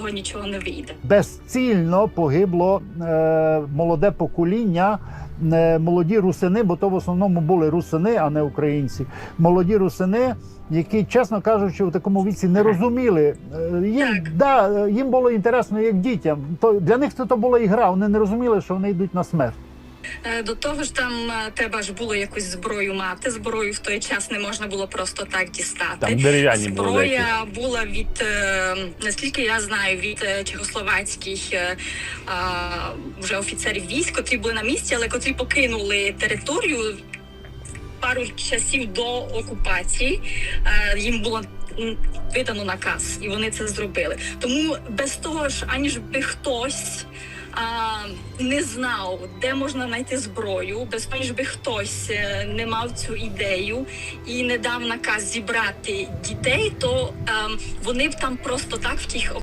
того нічого не вийде. безцільно погибло е, молоде покоління, е, молоді русини, бо то в основному були русини, а не українці. Молоді русини, які, чесно кажучи, у такому віці не розуміли. Е, їм, Так. да, їм було інтересно як дітям. То для них це то була ігра. Вони не розуміли, що вони йдуть на смерть. Е, До того ж, там е, треба ж було якусь зброю мати. Зброю в той час не можна було просто так дістати. Там дерев'яні були Зброя була від е, наскільки я знаю, від чехословацьких вже офіцерів військ, котрі були на місці, але котрі покинули територію пару часів до окупації. Їм було видано наказ, і вони це зробили. Тому без того ж, аніж би хтось. А, не знав, де можна знайти зброю, без ніж би хтось е, не мав цю ідею і не дав наказ зібрати дітей, то ем, вони б там просто так в тих